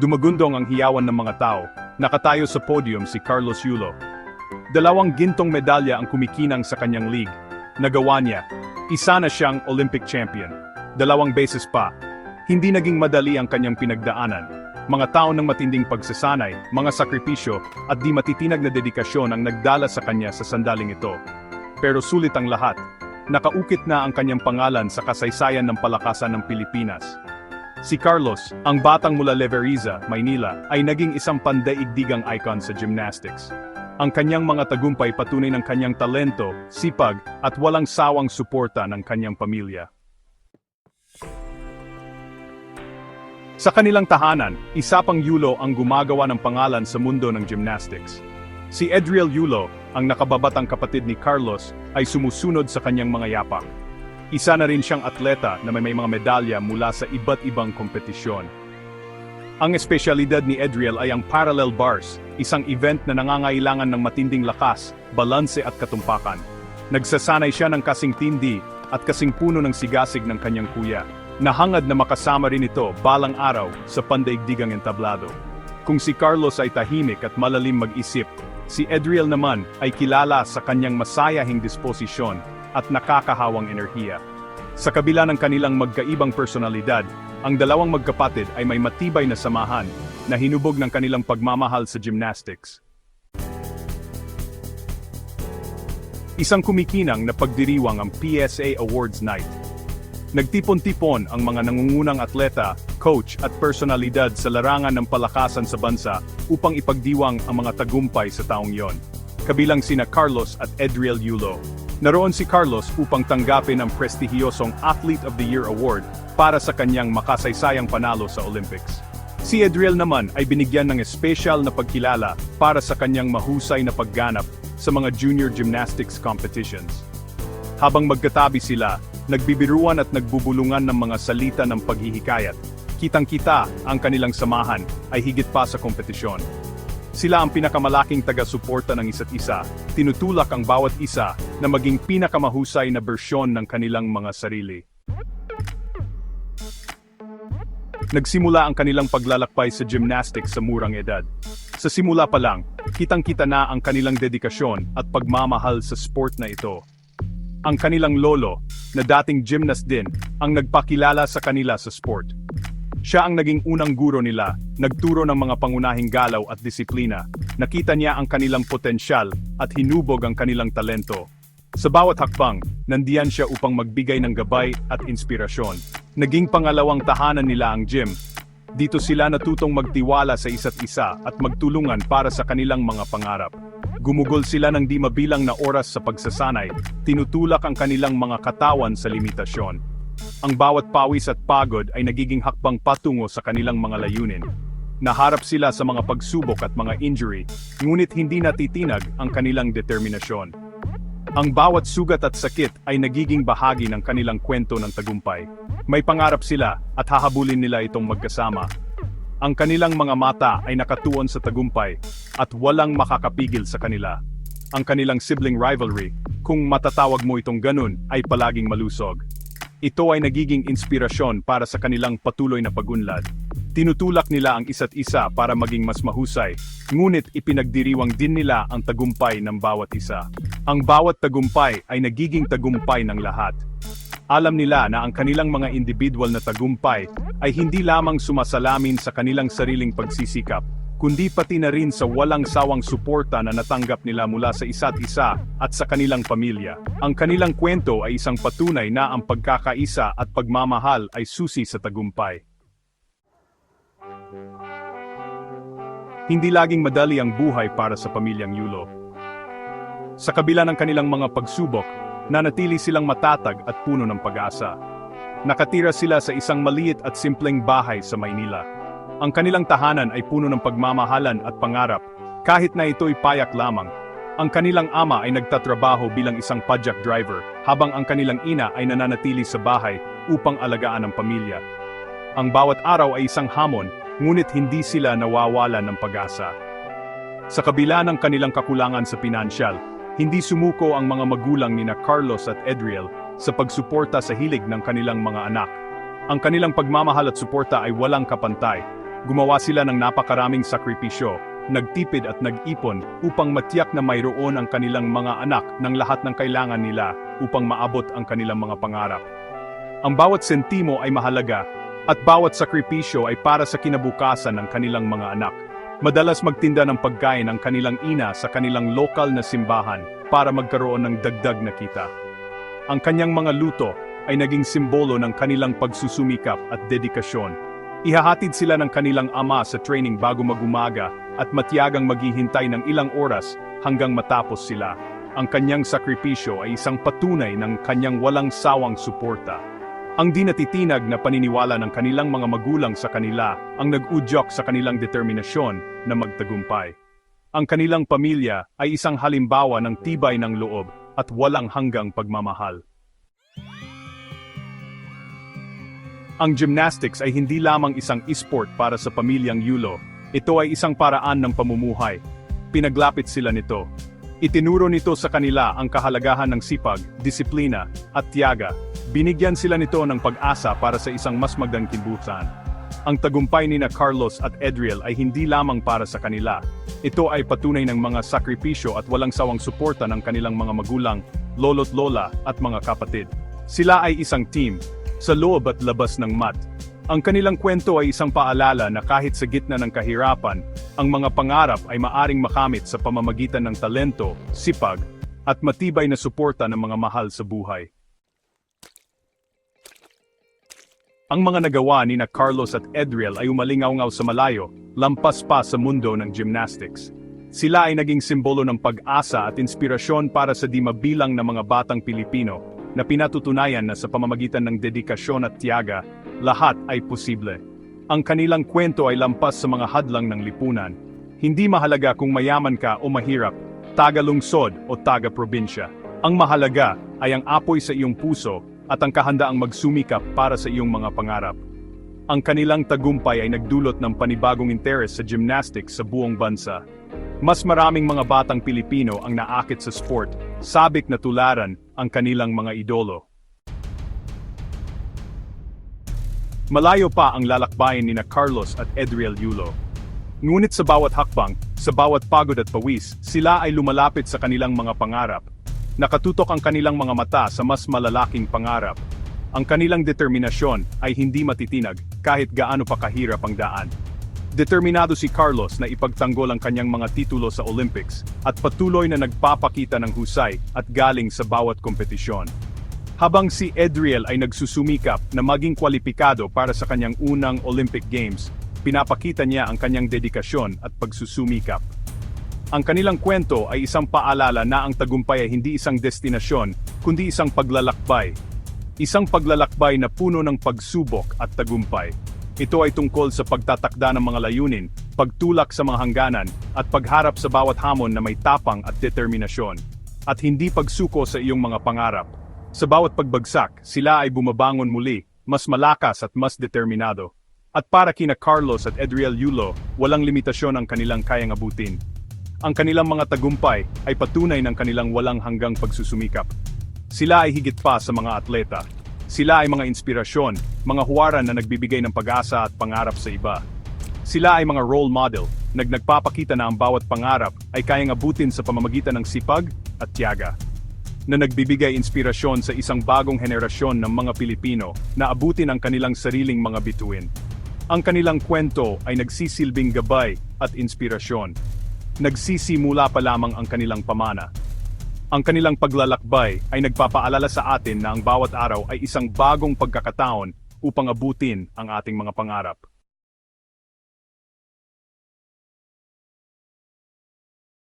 Dumagundong ang hiyawan ng mga tao. Nakatayo sa podium si Carlos Yulo. Dalawang gintong medalya ang kumikinang sa kanyang league. Nagawa niya. Isa na siyang Olympic champion. Dalawang beses pa. Hindi naging madali ang kanyang pinagdaanan. Mga tao ng matinding pagsasanay, mga sakripisyo, at di matitinag na dedikasyon ang nagdala sa kanya sa sandaling ito. Pero sulit ang lahat. Nakaukit na ang kanyang pangalan sa kasaysayan ng palakasan ng Pilipinas. Si Carlos, ang batang mula Leveriza, Maynila, ay naging isang pandaigdigang icon sa gymnastics. Ang kanyang mga tagumpay patunay ng kanyang talento, sipag, at walang sawang suporta ng kanyang pamilya. Sa kanilang tahanan, isa pang Yulo ang gumagawa ng pangalan sa mundo ng gymnastics. Si Edriel Yulo, ang nakababatang kapatid ni Carlos, ay sumusunod sa kanyang mga yapak. Isa na rin siyang atleta na may, may mga medalya mula sa iba't ibang kompetisyon. Ang espesyalidad ni Edriel ay ang parallel bars, isang event na nangangailangan ng matinding lakas, balanse at katumpakan. Nagsasanay siya ng kasing tindi at kasing puno ng sigasig ng kanyang kuya. Nahangad na makasama rin ito balang araw sa pandaigdigang entablado. Kung si Carlos ay tahimik at malalim mag-isip, si Edriel naman ay kilala sa kanyang masayahing disposisyon at nakakahawang enerhiya. Sa kabila ng kanilang magkaibang personalidad, ang dalawang magkapatid ay may matibay na samahan na hinubog ng kanilang pagmamahal sa gymnastics. Isang kumikinang na pagdiriwang ang PSA Awards Night. Nagtipon-tipon ang mga nangungunang atleta, coach at personalidad sa larangan ng palakasan sa bansa upang ipagdiwang ang mga tagumpay sa taong yon. Kabilang sina Carlos at Edriel Yulo. Naroon si Carlos upang tanggapin ang prestihiyosong Athlete of the Year Award para sa kanyang makasaysayang panalo sa Olympics. Si Edriel naman ay binigyan ng espesyal na pagkilala para sa kanyang mahusay na pagganap sa mga junior gymnastics competitions. Habang magkatabi sila, nagbibiruan at nagbubulungan ng mga salita ng paghihikayat, kitang-kita ang kanilang samahan ay higit pa sa kompetisyon. Sila ang pinakamalaking taga-suporta ng isa't isa, tinutulak ang bawat isa na maging pinakamahusay na bersyon ng kanilang mga sarili. Nagsimula ang kanilang paglalakbay sa gymnastics sa murang edad. Sa simula pa lang, kitang-kita na ang kanilang dedikasyon at pagmamahal sa sport na ito. Ang kanilang lolo, na dating gymnast din, ang nagpakilala sa kanila sa sport. Siya ang naging unang guro nila, nagturo ng mga pangunahing galaw at disiplina, nakita niya ang kanilang potensyal at hinubog ang kanilang talento. Sa bawat hakbang, nandiyan siya upang magbigay ng gabay at inspirasyon. Naging pangalawang tahanan nila ang gym. Dito sila natutong magtiwala sa isa't isa at magtulungan para sa kanilang mga pangarap. Gumugol sila ng di mabilang na oras sa pagsasanay, tinutulak ang kanilang mga katawan sa limitasyon. Ang bawat pawis at pagod ay nagiging hakbang patungo sa kanilang mga layunin. Naharap sila sa mga pagsubok at mga injury, ngunit hindi natitinag ang kanilang determinasyon. Ang bawat sugat at sakit ay nagiging bahagi ng kanilang kwento ng tagumpay. May pangarap sila at hahabulin nila itong magkasama. Ang kanilang mga mata ay nakatuon sa tagumpay at walang makakapigil sa kanila. Ang kanilang sibling rivalry, kung matatawag mo itong ganun, ay palaging malusog. Ito ay nagiging inspirasyon para sa kanilang patuloy na pagunlad. Tinutulak nila ang isa't isa para maging mas mahusay, ngunit ipinagdiriwang din nila ang tagumpay ng bawat isa. Ang bawat tagumpay ay nagiging tagumpay ng lahat. Alam nila na ang kanilang mga individual na tagumpay ay hindi lamang sumasalamin sa kanilang sariling pagsisikap, kundi pati na rin sa walang sawang suporta na natanggap nila mula sa isa't isa at sa kanilang pamilya. Ang kanilang kwento ay isang patunay na ang pagkakaisa at pagmamahal ay susi sa tagumpay. Hindi laging madali ang buhay para sa pamilyang Yulo. Sa kabila ng kanilang mga pagsubok, nanatili silang matatag at puno ng pag-asa. Nakatira sila sa isang maliit at simpleng bahay sa Maynila. Ang kanilang tahanan ay puno ng pagmamahalan at pangarap, kahit na ito'y payak lamang. Ang kanilang ama ay nagtatrabaho bilang isang padjak driver, habang ang kanilang ina ay nananatili sa bahay upang alagaan ang pamilya. Ang bawat araw ay isang hamon, ngunit hindi sila nawawala ng pag-asa. Sa kabila ng kanilang kakulangan sa pinansyal, hindi sumuko ang mga magulang ni na Carlos at Edriel sa pagsuporta sa hilig ng kanilang mga anak. Ang kanilang pagmamahal at suporta ay walang kapantay. Gumawa sila ng napakaraming sakripisyo, nagtipid at nag-ipon upang matiyak na mayroon ang kanilang mga anak ng lahat ng kailangan nila upang maabot ang kanilang mga pangarap. Ang bawat sentimo ay mahalaga at bawat sakripisyo ay para sa kinabukasan ng kanilang mga anak. Madalas magtinda ng pagkain ang kanilang ina sa kanilang lokal na simbahan para magkaroon ng dagdag na kita. Ang kanyang mga luto ay naging simbolo ng kanilang pagsusumikap at dedikasyon. Ihahatid sila ng kanilang ama sa training bago magumaga at matiyagang maghihintay ng ilang oras hanggang matapos sila. Ang kanyang sakripisyo ay isang patunay ng kanyang walang sawang suporta. Ang di natitinag na paniniwala ng kanilang mga magulang sa kanila ang nag-udyok sa kanilang determinasyon na magtagumpay. Ang kanilang pamilya ay isang halimbawa ng tibay ng loob at walang hanggang pagmamahal. Ang gymnastics ay hindi lamang isang esport para sa pamilyang Yulo. Ito ay isang paraan ng pamumuhay. Pinaglapit sila nito. Itinuro nito sa kanila ang kahalagahan ng sipag, disiplina, at tiyaga. Binigyan sila nito ng pag-asa para sa isang mas magandang kibutan. Ang tagumpay ni na Carlos at Edriel ay hindi lamang para sa kanila. Ito ay patunay ng mga sakripisyo at walang sawang suporta ng kanilang mga magulang, lolo't lola at mga kapatid. Sila ay isang team, sa loob at labas ng mat. Ang kanilang kwento ay isang paalala na kahit sa gitna ng kahirapan, ang mga pangarap ay maaring makamit sa pamamagitan ng talento, sipag, at matibay na suporta ng mga mahal sa buhay. Ang mga nagawa ni na Carlos at Edriel ay umalingaw sa malayo, lampas pa sa mundo ng gymnastics. Sila ay naging simbolo ng pag-asa at inspirasyon para sa di mabilang na mga batang Pilipino na pinatutunayan na sa pamamagitan ng dedikasyon at tiyaga, lahat ay posible. Ang kanilang kwento ay lampas sa mga hadlang ng lipunan. Hindi mahalaga kung mayaman ka o mahirap, taga-lungsod o taga-probinsya. Ang mahalaga ay ang apoy sa iyong puso at ang kahandaang magsumikap para sa iyong mga pangarap. Ang kanilang tagumpay ay nagdulot ng panibagong interes sa gymnastics sa buong bansa. Mas maraming mga batang Pilipino ang naakit sa sport, sabik na tularan ang kanilang mga idolo. Malayo pa ang lalakbayin ni na Carlos at Edriel Yulo. Ngunit sa bawat hakbang, sa bawat pagod at pawis, sila ay lumalapit sa kanilang mga pangarap. Nakatutok ang kanilang mga mata sa mas malalaking pangarap. Ang kanilang determinasyon ay hindi matitinag kahit gaano pa kahirap ang daan. Determinado si Carlos na ipagtanggol ang kanyang mga titulo sa Olympics at patuloy na nagpapakita ng husay at galing sa bawat kompetisyon. Habang si Edriel ay nagsusumikap na maging kwalipikado para sa kanyang unang Olympic Games, pinapakita niya ang kanyang dedikasyon at pagsusumikap. Ang kanilang kwento ay isang paalala na ang tagumpay ay hindi isang destinasyon, kundi isang paglalakbay. Isang paglalakbay na puno ng pagsubok at tagumpay. Ito ay tungkol sa pagtatakda ng mga layunin, pagtulak sa mga hangganan, at pagharap sa bawat hamon na may tapang at determinasyon. At hindi pagsuko sa iyong mga pangarap. Sa bawat pagbagsak, sila ay bumabangon muli, mas malakas at mas determinado. At para kina Carlos at Edriel Yulo, walang limitasyon ang kanilang kayang abutin. Ang kanilang mga tagumpay ay patunay ng kanilang walang hanggang pagsusumikap. Sila ay higit pa sa mga atleta. Sila ay mga inspirasyon, mga huwaran na nagbibigay ng pag-asa at pangarap sa iba. Sila ay mga role model, nag nagpapakita na ang bawat pangarap ay kayang abutin sa pamamagitan ng sipag at tiyaga. Na nagbibigay inspirasyon sa isang bagong henerasyon ng mga Pilipino na abutin ang kanilang sariling mga bituin. Ang kanilang kwento ay nagsisilbing gabay at inspirasyon. Nagsisimula pa lamang ang kanilang pamana. Ang kanilang paglalakbay ay nagpapaalala sa atin na ang bawat araw ay isang bagong pagkakataon upang abutin ang ating mga pangarap.